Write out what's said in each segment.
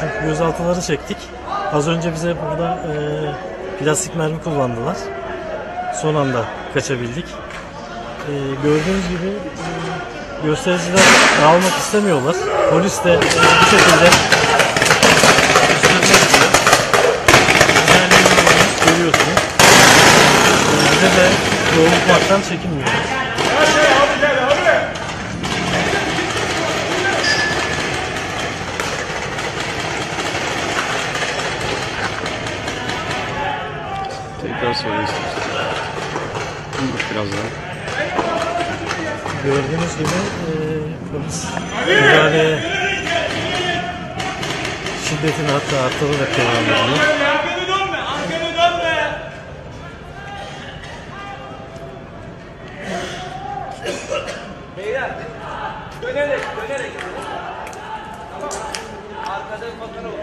çünkü gözaltıları çektik. Az önce bize burada e, plastik mermi kullandılar. Son anda kaçabildik. E, gördüğünüz gibi e, göstericiler dağılmak istemiyorlar. Polis de e, bu şekilde görüyorsunuz. E, bize de doğrultmaktan çekinmiyor. Tekrar istersen. Dur biraz daha. Gördüğünüz gibi e, polis müdahaleye şiddetini hatta arttırarak devam ediyor. Beyler, dönerek, dönerek. Tamam. Arkada fotoğraf.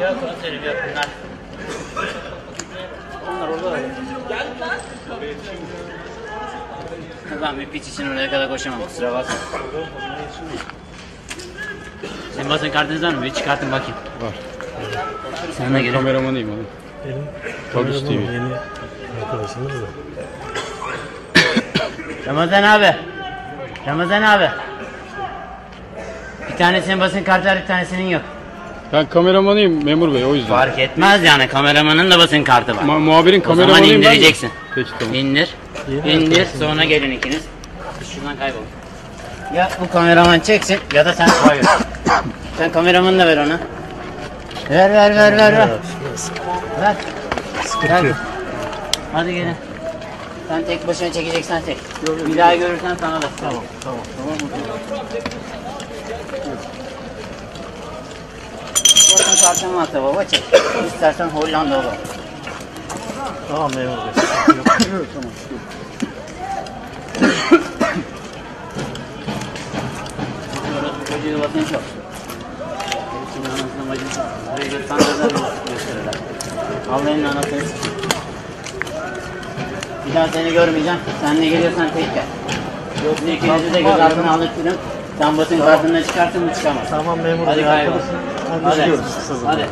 Yok komiserim yok bunlar. Ben bir piç için oraya kadar koşamam kusura bakma. Senin basın kartınız var mı? Bir çıkartın bakayım. Var. Sen de gelin. kameramanıyım oğlum. Benim Tagus kameramanım, TV. yeni arkadaşımız da. Ramazan abi. Ramazan abi. Bir tanesinin basın kartı var bir tanesinin yok. Ben kameramanıyım memur bey o yüzden. Fark etmez yani kameramanın da basın kartı var. Ma- muhabirin O zaman kameramanıyım ben de. indireceksin. Peki tamam. İndir. İndir sonra gelin ikiniz. Biz şuradan kaybolun. Ya bu kameraman çeksin ya da sen koy. sen kameramanı da ver ona. Ver ver ver ver ver. Ver. Sıkıntı Ver. Hadi gelin. Sen tek başına çekeceksen çek. Bir daha görürsen sana da. Tamam. Tamam. Basın kartını at baba çek. İstersen Hollanda olur. Tamam sıkıntı yok. Çocuğu basın çok. Hepsinin anasını bacını buraya göstermezler gösterirler. Allah'ın anasını. Bir daha seni görmeyeceğim. Sen ne geliyorsan tek gel. Yoksa ikinizi de gözaltına alırtırım. Sen basın kartından çıkarsın mı çıkamaz. Tamam memur Hadi kaybol. Hadi, Hadi. zamanda. Hadi.